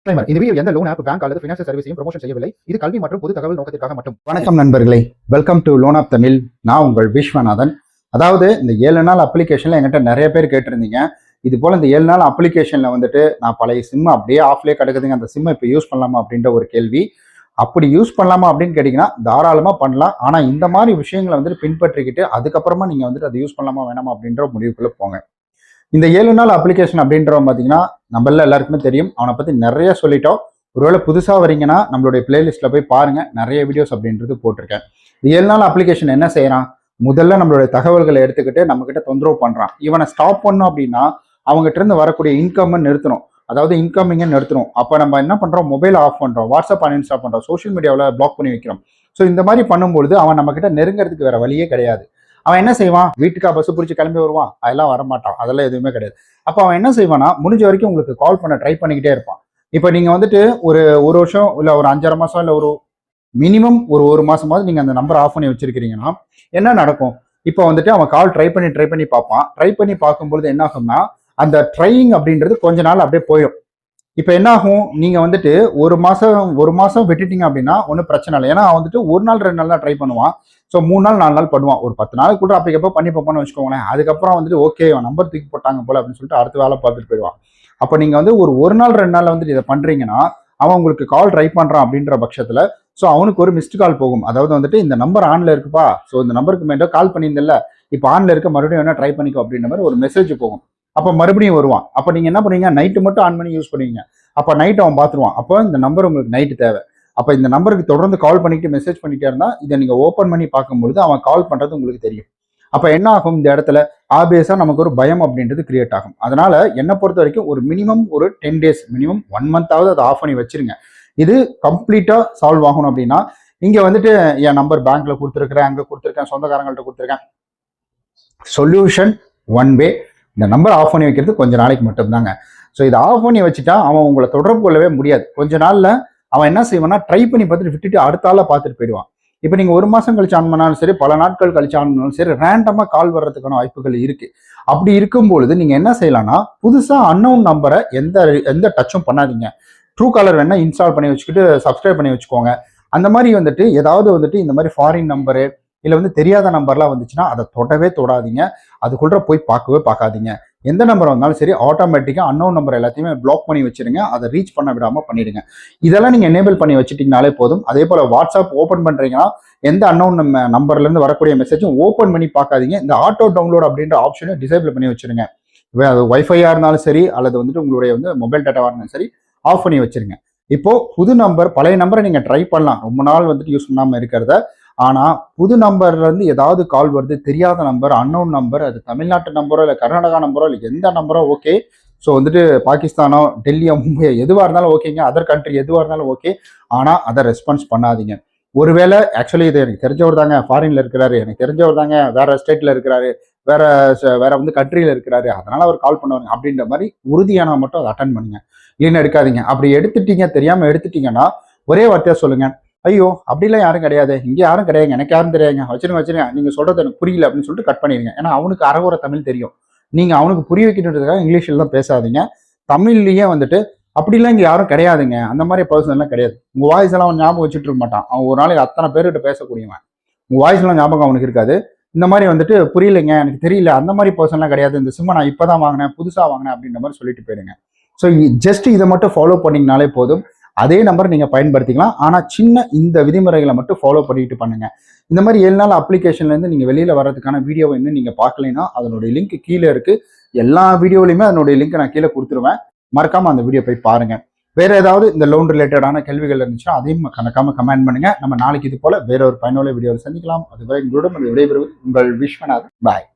Disclaimer இந்த video எந்த loan app bank அல்லது ஃபினான்சியல் சர்வீஸையும் ப்ரொமோஷன் செய்யவில்லை. இது கல்வி மற்றும் பொது தகவல் நோக்கத்திற்காக மட்டும். வணக்கம் நண்பர்களே. Welcome to loan app Tamil நான் உங்கள் விஸ்வநாதன். அதாவது இந்த ஏழு நாள் அப்ளிகேஷன்ல என்கிட்ட நிறைய பேர் கேட்டிருந்தீங்க. இது போல இந்த ஏழு நாள் அப்ளிகேஷன்ல வந்துட்டு நான் பழைய சிம் அப்படியே ஆஃப்லேயே கிடக்குதுங்க. அந்த சிம்மை இப்போ யூஸ் பண்ணலாமா அப்படின்ற ஒரு கேள்வி. அப்படி யூஸ் பண்ணலாமா அப்படின்னு கேட்டிங்கன்னா தாராளமாக பண்ணலாம். ஆனால் இந்த மாதிரி விஷயங்களை வந்துட்டு பின்பற்றிக்கிட்டு அதுக்கப்புறமா நீங்கள் வந்துட்டு அதை யூஸ் பண்ணலாமா வேணாமா அப்படின்ற முடிவுக்குள்ளே போங்க. இந்த ஏழு நாள் அப்ளிகேஷன் அப்படின்றவன் பார்த்தீங்கன்னா நம்மள எல்லாருக்குமே தெரியும். அவனை பற்றி நிறைய சொல்லிட்டோம். ஒருவேளை புதுசாக வரீங்கன்னா நம்மளுடைய பிளேலிஸ்ட்டில் போய் பாருங்கள் நிறைய வீடியோஸ் அப்படின்றது போட்டிருக்கேன். இந்த ஏழு நாள் அப்ளிகேஷன் என்ன செய்கிறான் முதல்ல நம்மளுடைய தகவல்களை எடுத்துக்கிட்டு நம்மக்கிட்ட தொந்தரவு பண்ணுறான் இவனை ஸ்டாப் பண்ணோம் அப்படின்னா அவங்ககிட்ட இருந்து வரக்கூடிய இன்கம்மை நிறுத்தணும். அதாவது இன்கமிங்கை நிறுத்தணும். அப்போ நம்ம என்ன பண்ணுறோம் மொபைல் ஆஃப் பண்ணுறோம் வாட்ஸ்அப் அன்இன்ஸ்டால் பண்ணுறோம் சோஷியல் மீடியாவில் பிளாக் பண்ணி வைக்கிறோம். ஸோ இந்த மாதிரி பண்ணும்பொழுது அவன் நம்மக்கிட்ட நெருங்கிறதுக்கு வேற வழியே கிடையாது. அவன் என்ன செய்வான்? வீட்டுக்கா பஸ் பிடிச்சி கிளம்பி வருவான். அதெல்லாம் வரமாட்டான். அதெல்லாம் எதுவுமே கிடையாது. அப்போ அவன் என்ன செய்வானா முடிஞ்ச வரைக்கும் உங்களுக்கு கால் பண்ண ட்ரை பண்ணிக்கிட்டே இருப்பான். இப்போ நீங்கள் வந்துட்டு ஒரு ஒரு வருஷம் இல்லை ஒரு அஞ்சரை மாதம் இல்லை ஒரு மினிமம் ஒரு ஒரு மாதமாவது நீங்கள் அந்த நம்பர் ஆஃப் பண்ணி வச்சிருக்கிறீங்கன்னா என்ன நடக்கும்? இப்போ வந்துட்டு அவன் கால் ட்ரை பண்ணி ட்ரை பண்ணி பார்ப்பான். ட்ரை பண்ணி பார்க்கும்பொழுது என்ன ஆகும்னா அந்த ட்ரையிங் அப்படின்றது கொஞ்ச நாள் அப்படியே போயிடும். இப்போ என்ன ஆகும் வந்துட்டு ஒரு மாதம் ஒரு மாதம் விட்டுட்டீங்க அப்படின்னா ஒன்றும் பிரச்சனை இல்லை. ஏன்னா அவன் வந்துட்டு ஒரு நாள் ரெண்டு நாள் தான் ட்ரை பண்ணுவான். ஸோ மூணு நாள் நாலு நாள் பண்ணுவான் ஒரு பத்து நாள் கூட அப்போ பண்ணி பார்ப்போம்னு வச்சுக்கோங்களேன். அதுக்கப்புறம் வந்துட்டு ஓகே நம்பர் தூக்கி போட்டாங்க போல அப்படின்னு சொல்லிட்டு அடுத்த வேலை பார்த்துட்டு போயிடுவான். அப்போ நீங்கள் வந்து ஒரு ஒரு நாள் ரெண்டு நாள் வந்துட்டு இதை பண்ணுறீங்கன்னா அவன் உங்களுக்கு கால் ட்ரை பண்ணுறான் அப்படின்ற பட்சத்தில் ஸோ அவனுக்கு ஒரு மிஸ்டு கால் போகும். அதாவது வந்துட்டு இந்த நம்பர் ஆனில் இருக்குப்பா. ஸோ இந்த நம்பருக்கு மேலே கால் பண்ணியிருந்தில்ல இப்போ ஆனில் இருக்க மறுபடியும் என்ன ட்ரை பண்ணிக்கோ அப்படின்ற மாதிரி ஒரு மெசேஜ் போகும். அப்போ மறுபடியும் வருவான். அப்போ நீங்கள் என்ன பண்ணுவீங்க? நைட்டு மட்டும் ஆன் பண்ணி யூஸ் பண்ணுவீங்க. அப்போ நைட் அவன் பார்த்துருவான் அப்போ இந்த நம்பர் உங்களுக்கு நைட்டு தேவை. அப்போ இந்த நம்பருக்கு தொடர்ந்து கால் பண்ணிட்டு மெசேஜ் பண்ணிட்டே இருந்தால் இதை நீங்கள் ஓப்பன் பண்ணி பார்க்கும்பொழுது அவன் கால் பண்ணுறது உங்களுக்கு தெரியும். அப்போ என்ன ஆகும்? இந்த இடத்துல ஆபியஸாக நமக்கு ஒரு பயம் அப்படின்றது கிரியேட் ஆகும். அதனால என்னை பொறுத்த வரைக்கும் ஒரு மினிமம் ஒரு டென் டேஸ் மினிமம் ஒன் மந்த்தாவது அதை ஆஃப் பண்ணி வச்சிருங்க. இது கம்ப்ளீட்டாக சால்வ் ஆகணும் அப்படின்னா இங்கே வந்துட்டு என் நம்பர் பேங்க்கில் கொடுத்துருக்குறேன் அங்கே கொடுத்துருக்கேன் சொந்தக்காரங்கள்ட்ட கொடுத்துருக்கேன். சொல்யூஷன் ஒன் வே இந்த நம்பர் ஆஃப் பண்ணி வைக்கிறது கொஞ்சம் நாளைக்கு மட்டும்தாங்க. ஸோ இதை ஆஃப் பண்ணி வச்சுட்டா அவன் உங்களை தொடர்பு கொள்ளவே முடியாது. கொஞ்ச நாளில் அவன் என்ன செய்வான்னா ட்ரை பண்ணி பார்த்துட்டு விட்டுட்டு அடுத்த பார்த்துட்டு போயிடுவான். இப்போ நீங்கள் ஒரு மாதம் கழிச்சு ஆன் பண்ணாலும் சரி பல நாட்கள் கழிச்சு ஆன் பண்ணாலும் சரி ரேண்டமாக கால் வர்றதுக்கான வாய்ப்புகள் இருக்குது அப்படி இருக்கும்பொழுது நீங்கள் என்ன செய்யலாம்னா புதுசாக அன்னவுன் நம்பரை எந்த எந்த டச்சும் பண்ணாதீங்க. ட்ரூ காலர் வேணால் இன்ஸ்டால் பண்ணி வச்சுக்கிட்டு சப்ஸ்கிரைப் பண்ணி வச்சுக்கோங்க. அந்த மாதிரி வந்துட்டு ஏதாவது வந்துட்டு இந்த மாதிரி ஃபாரின் நம்பரு இல்லை வந்து தெரியாத நம்பர்லாம் வந்துச்சுன்னா அதை தொடவே தொடாதீங்க. அதுக்குள்ள போய் பார்க்கவே பார்க்காதீங்க. எந்த நம்பர் வந்தாலும் சரி ஆட்டோமேட்டிக்காக அன்னோன் நம்பர் எல்லாத்தையுமே பிளாக் பண்ணி வச்சிருங்க. அதை ரீச் பண்ண விடாமல் பண்ணிடுங்க. இதெல்லாம் நீங்கள் எனேபிள் பண்ணி வச்சுட்டிங்கனாலே போதும். அதே போல் வாட்ஸ்அப் ஓப்பன் பண்ணுறீங்கன்னா எந்த அன்னோன் நம்ம நம்பர்லேருந்து வரக்கூடிய மெசேஜும் ஓப்பன் பண்ணி பார்க்காதீங்க. இந்த ஆட்டோ டவுன்லோட் அப்படின்ற ஆப்ஷனை டிசேபிள் பண்ணி வச்சிருங்க. வே- அது ஒய்ஃபையாக இருந்தாலும் சரி அல்லது வந்துட்டு உங்களுடைய வந்து மொபைல் டேட்டாவாக இருந்தாலும் சரி ஆஃப் பண்ணி வச்சுருங்க. இப்போ புது நம்பர் பழைய நம்பரை நீங்கள் ட்ரை பண்ணலாம். ரொம்ப நாள் வந்துட்டு யூஸ் பண்ணாமல் இருக்கிறத ஆனால் புது நம்பர்லேருந்து ஏதாவது கால் வருது தெரியாத நம்பர் அன்னோன் நம்பர் அது தமிழ்நாட்டு நம்பரோ இல்லை கர்நாடகா நம்பரோ இல்லை எந்த நம்பரோ ஓகே ஸோ வந்துட்டு பாகிஸ்தானோ டெல்லியோ மும்பையோ எதுவாக இருந்தாலும் ஓகேங்க அதர் கண்ட்ரி எதுவாக இருந்தாலும் ஓகே ஆனால் அதை ரெஸ்பான்ஸ் பண்ணாதீங்க. ஒருவேளை ஆக்சுவலி இது எனக்கு தெரிஞ்சவர் தாங்க. ஃபாரின்ல இருக்கிறாரு. எனக்கு தெரிஞ்சவர் தாங்க. வேற ஸ்டேட்ல இருக்கிறாரு. வேற வேற வந்து கண்ட்ரியில இருக்கிறாரு. அதனால அவர் கால் பண்ணுவாங்க அப்படின்ற மாதிரி உறுதியான மட்டும் அதை அட்டன் பண்ணுங்க. இல்லைன்னு எடுக்காதீங்க. அப்படி எடுத்துட்டீங்க தெரியாம எடுத்துட்டீங்கன்னா ஒரே வார்த்தையா சொல்லுங்க. ஐயோ அப்படிலாம் யாரும் கிடையாது. இங்கே யாரும் கிடையாதுங்க. எனக்கு யாரும் தெரியாதுங்க. வச்சிருங்க வச்சிருங்க. நீங்கள் சொல்கிறது எனக்கு புரியல அப்படின்னு சொல்லிட்டு கட் பண்ணிடுங்க ஏன்னா அவனுக்கு அறகுறை தமிழ் தெரியும். நீங்கள் அவனுக்கு புரிய வைக்கணுன்றதுக்காக இங்கிலீஷில் தான் பேசாதீங்க. தமிழ்லேயே வந்துட்டு அப்படிலாம் இங்கே யாரும் கிடையாதுங்க. அந்த மாதிரி பர்சன்லாம் கிடையாது. உங்கள் வாய்ஸ் எல்லாம் அவன் ஞாபகம் வச்சுட்டு இருக்க மாட்டான். அவன் ஒரு நாளைக்கு அத்தனை பேர்கிட்ட பேசக்கூடியவன். உங்கள் வாய்ஸ்லாம் ஞாபகம் அவனுக்கு இருக்காது. இந்த மாதிரி வந்துட்டு புரியலைங்க. எனக்கு தெரியல. அந்த மாதிரி பர்சன்லாம் கிடையாது. இந்த சிம்மை நான் இப்போ தான் வாங்கினேன் புதுசாக வாங்கினேன் அப்படின்ற மாதிரி சொல்லிட்டு போயிடுங்க ஸோ ஜஸ்ட் இதை மட்டும் ஃபாலோ பண்ணிங்கனாலே போதும். அதே நம்பர் நீங்கள் பயன்படுத்திக்கலாம். ஆனால் சின்ன இந்த விதிமுறைகளை மட்டும் ஃபாலோ பண்ணிட்டு பண்ணுங்க. இந்த மாதிரி ஏழு நாள் அப்ளிகேஷன்லேருந்து நீங்கள் வெளியில் வர்றதுக்கான வீடியோவை இன்னும் நீங்கள் பார்க்கலைன்னா அதனுடைய லிங்க் கீழே இருக்கு. எல்லா வீடியோலையுமே அதனுடைய லிங்க் நான் கீழே கொடுத்துருவேன். மறக்காம அந்த வீடியோ போய் பாருங்க. வேற ஏதாவது இந்த லோன் ரிலேட்டடான கேள்விகள் இருந்துச்சுன்னா அதையும் கணக்காம கமெண்ட் பண்ணுங்க. நம்ம நாளைக்கு இது போல வேற ஒரு பயனுள்ள வீடியோவில் சந்திக்கலாம். அதுவரை உங்களிடம் விடைபெறுவது உங்கள் விஸ்வநாத் பாய்